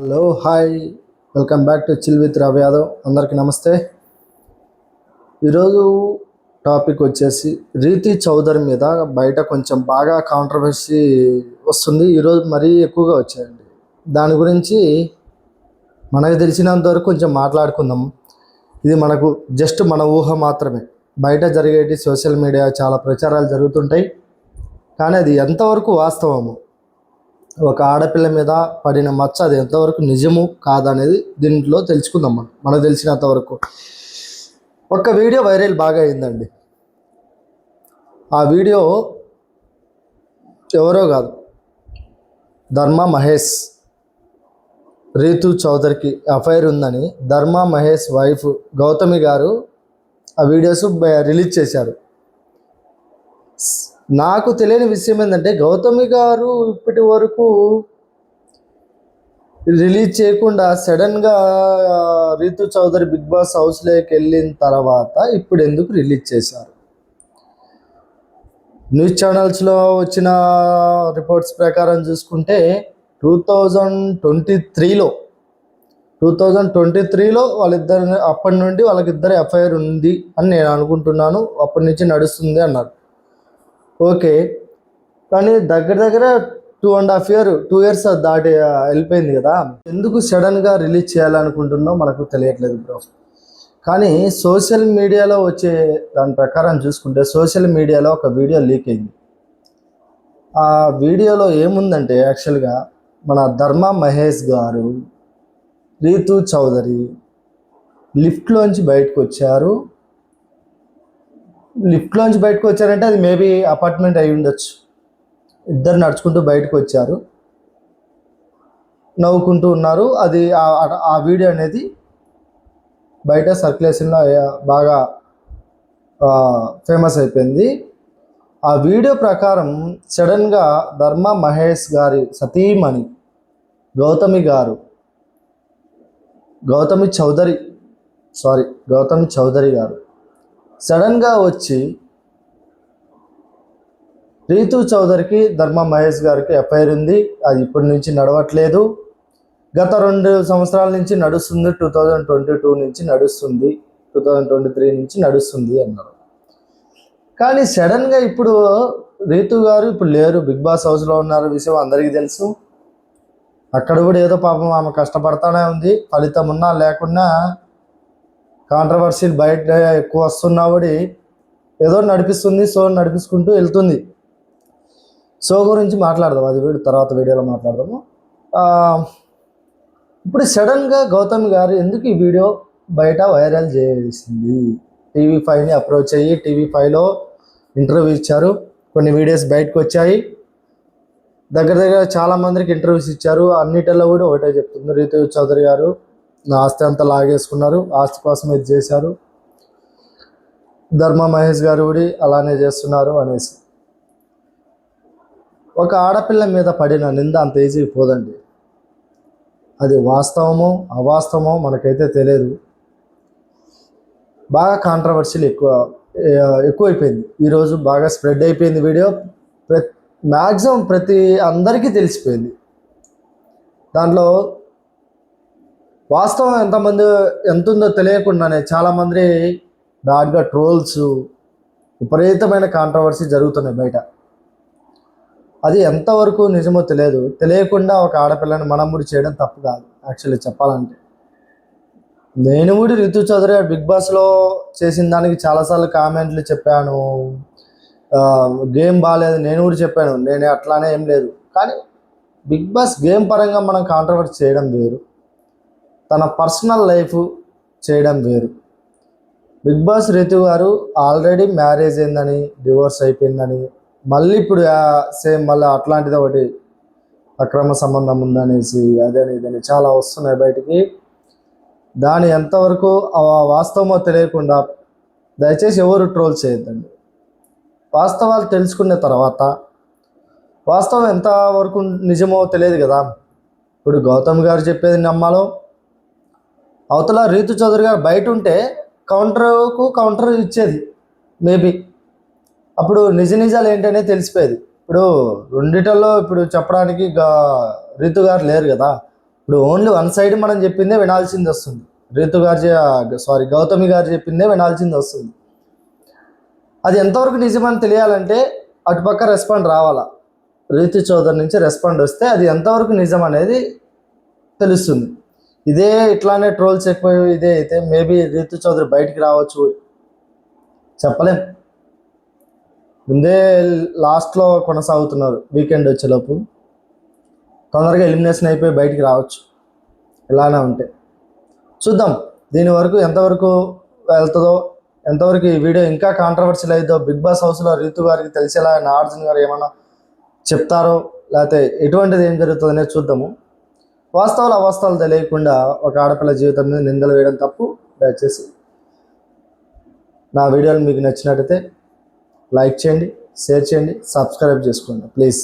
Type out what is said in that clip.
Hello hi welcome back to chill with Ravi Yadav అందరికీ నమస్తే. ఈరోజు టాపిక్ వచ్చేసి రీతి చౌదరి మీద బయట కొంచెం బాగా కాంట్రవర్సీ వస్తుంది. ఈరోజు మరీ ఎక్కువగా వచ్చాయండి. దాని గురించి మనకు తెలిసినంత వరకు కొంచెం మాట్లాడుకుందాం. ఇది మనకు జస్ట్ మన ఊహ మాత్రమే. బయట జరిగేటి సోషల్ మీడియా చాలా ప్రచారాలు జరుగుతుంటాయి. కానీ అది ఎంతవరకు వాస్తవము ఒక ఆడపిల్ల మీద పడిన మచ్చ అది ఎంతవరకు నిజము కాదనేది దీంట్లో తెలుసుకుందాం మనం. మనకు తెలిసినంత వరకు. ఒక వీడియో వైరల్ బాగా అయిందండి. ఆ వీడియో ఎవరో కాదు. ధర్మ మహేష్. రీతు చౌదరికి అఫైర్ ఉందని ధర్మ మహేష్ వైఫ్ గౌతమి గారు ఆ వీడియోస్ రిలీజ్ చేశారు. నాకు తెలియని విషయం ఏంటంటే గౌతమి గారు ఇప్పటి వరకు రిలీజ్ చేయకుండా సడన్గా రీతు చౌదరి బిగ్ బాస్ హౌస్లోకి వెళ్ళిన తర్వాత ఇప్పుడు ఎందుకు రిలీజ్ చేశారు? న్యూస్ ఛానల్స్లో వచ్చిన రిపోర్ట్స్ ప్రకారం చూసుకుంటే టూ థౌజండ్ ట్వంటీ త్రీలో టూ థౌజండ్ ట్వంటీ త్రీలో వాళ్ళిద్దరు అప్పటి నుండి వాళ్ళకిద్దరు ఎఫ్ఐఆర్ ఉంది అని నేను అనుకుంటున్నాను. అప్పటి నుంచి నడుస్తుంది అన్నారు. ఓకే. కానీ దగ్గర దగ్గర two and half year two years దాటి వెళ్ళిపోయింది కదా. ఎందుకు సడన్గా రిలీజ్ చేయాలనుకుంటుందో మనకు తెలియట్లేదు బ్రో కానీ సోషల్ మీడియాలో వచ్చే దాని ప్రకారం చూసుకుంటే సోషల్ మీడియాలో ఒక వీడియో లీక్ అయింది. ఆ వీడియోలో ఏముందంటే యాక్చువల్గా మన ధర్మ మహేష్ గారు రీతు చౌదరి లిఫ్ట్లోంచి బయటకు వచ్చారు. లిఫ్ట్లోంచి బయటకు వచ్చారంటే అది మేబీ అపార్ట్మెంట్ అయి ఉండొచ్చు. ఇద్దరు నడుచుకుంటూ బయటకు వచ్చారు. నవ్వుకుంటూ ఉన్నారు. అది ఆ- వీడియో అనేది బయట సర్క్యులేషన్లో బాగా ఫేమస్ అయిపోయింది. ఆ వీడియో ప్రకారం సడన్గా ధర్మ మహేష్ గారి సతీమణి గౌతమి గారు గౌతమి చౌదరి సారీ గౌతమి చౌదరి గారు సడన్గా వచ్చి రీతు చౌదరికి ధర్మ మహేష్ గారికి ఎఫ్ఐఆర్ ఉంది. అది ఇప్పటి నుంచి నడవట్లేదు. గత రెండు సంవత్సరాల నుంచి నడుస్తుంది. టూ థౌజండ్ ట్వంటీ టూ నుంచి నడుస్తుంది. టూ థౌజండ్ ట్వంటీ త్రీ నుంచి నడుస్తుంది అన్నారు. కానీ సడన్గా ఇప్పుడు రీతు గారు ఇప్పుడు లేరు. బిగ్ బాస్ హౌస్లో ఉన్నారు. విషయం అందరికీ తెలుసు. అక్కడ కూడా ఏదో పాపం ఆమె కష్టపడతానే ఉంది. ఫలితం ఉన్నా లేకున్నా కాంట్రవర్సీలు బయట ఎక్కువ వస్తున్నా కూడా ఏదో నడిపిస్తుంది సో నడిపించుకుంటూ వెళ్తుంది. సో గురించి మాట్లాడదాం అది వీడు తర్వాత వీడియోలో మాట్లాడదాము. ఇప్పుడు సడన్గా గౌతమ్ గారు ఎందుకు ఈ వీడియో బయట వైరల్ చేసింది? టీవీ ఫైవ్ని అప్రోచ్ అయ్యి టీవీ ఫైవ్లో ఇంటర్వ్యూ ఇచ్చారు. కొన్ని వీడియోస్ బయటకు వచ్చాయి. దగ్గర దగ్గర చాలా మందికి ఇంటర్వ్యూస్ ఇచ్చారు. అన్నిటిలో కూడా ఒకటే చెప్తుంది రీతు చౌదరి గారు నా ఆస్తి అంతా లాగేసుకున్నారు. ఆస్తి కోసం ఇది చేశారు. ధర్మ మహేష్ గారు కూడా అలానే చేస్తున్నారు అనేసి. ఒక ఆడపిల్ల మీద పడిన నింద అంత ఈజీ పోదండి. అది వాస్తవమో అవాస్తవమో మనకైతే తెలియదు. బాగా కాంట్రవర్సీలు ఎక్కువ ఎక్కువైపోయింది. ఈరోజు బాగా స్ప్రెడ్ అయిపోయింది వీడియో. ప్ర మ్యాక్సిమం ప్రతి అందరికీ తెలిసిపోయింది. దాంట్లో వాస్తవం ఎంతమంది ఎంత ఉందో తెలియకుండానే చాలామంది బ్యాడ్గా ట్రోల్స్ విపరీతమైన కాంట్రవర్సీ జరుగుతున్నాయి బయట. అది ఎంతవరకు నిజమో తెలియదు. తెలియకుండా ఒక ఆడపిల్లని మనముడి చేయడం తప్పు కాదు యాక్చువల్లీ చెప్పాలంటే. నేను కూడా రితు చౌదరి బిగ్ బాస్లో చేసిన దానికి చాలాసార్లు కామెంట్లు చెప్పాను. గేమ్ బాగాలేదు నేను కూడా చెప్పాను. నేను అట్లానే ఏం లేదు. కానీ బిగ్ బాస్ గేమ్ పరంగా మనం కాంట్రవర్సీ చేయడం వేరు. తన పర్సనల్ లైఫ్ చేయడం వేరు. బిగ్ బాస్ రితు గారు ఆల్రెడీ మ్యారేజ్ అయిందని డివోర్స్ అయిపోయిందని మళ్ళీ ఇప్పుడు సేమ్ మళ్ళీ అట్లాంటిది ఒకటి అక్రమ సంబంధం ఉందనేసి అదని ఇదని చాలా వస్తున్నాయి బయటికి. దాని ఎంతవరకు ఆ వాస్తవమో తెలియకుండా దయచేసి ఎవరు ట్రోల్ చేయొద్దండి. వాస్తవాలు తెలుసుకున్న తర్వాత వాస్తవం ఎంతవరకు నిజమో తెలియదు కదా. ఇప్పుడు గౌతమ్ గారు చెప్పేది నమ్మాలో అవతల రీతు చౌదరి గారు బయట ఉంటే కౌంటర్కు కౌంటర్ ఇచ్చేది మేబీ అప్పుడు నిజ నిజాలు ఏంటనే తెలిసిపోయేది. ఇప్పుడు రెండిటల్లో ఇప్పుడు చెప్పడానికి రీతు గారు లేరు కదా. ఇప్పుడు ఓన్లీ వన్ సైడ్ మనం చెప్పిందే వినాల్సింది వస్తుంది. రీతు గారు సారీ గౌతమి గారు చెప్పిందే వినాల్సింది వస్తుంది. అది ఎంతవరకు నిజమని తెలియాలంటే అటుపక్క రెస్పాండ్ రావాలా. రీతు చౌదరి నుంచి రెస్పాండ్ వస్తే అది ఎంతవరకు నిజం అనేది తెలుస్తుంది. ఇదే ఇట్లానే ట్రోల్స్ ఎక్కువ ఇదే అయితే మేబీ రీతు చౌదరి బయటికి రావచ్చు. చెప్పలేం. ముందే లాస్ట్లో కొనసాగుతున్నారు వీకెండ్ వచ్చేలోపు. తొందరగా ఎలిమినేషన్ అయిపోయి బయటికి రావచ్చు. ఇలానే ఉంటే. చూద్దాం దీని వరకు ఎంతవరకు వెళ్తుందో ఎంతవరకు ఈ వీడియో ఇంకా కాంట్రవర్సీలు అయిద్దో బిగ్ బాస్ హౌస్లో రీతు గారికి తెలిసేలా నాగార్జున గారు ఏమైనా చెప్తారో లేకపోతే ఎటువంటిది ఏం జరుగుతుందో అనేది చూద్దాము. వాస్తవాలు అవాస్తవాలు తెలియకుండా ఒక ఆడపిల్ల జీవితం మీద నిందలు వేయడం తప్పు. దయచేసి నా వీడియోలు మీకు నచ్చినట్టయితే లైక్ చేయండి షేర్ చేయండి సబ్స్క్రైబ్ చేసుకోండి. ప్లీజ్.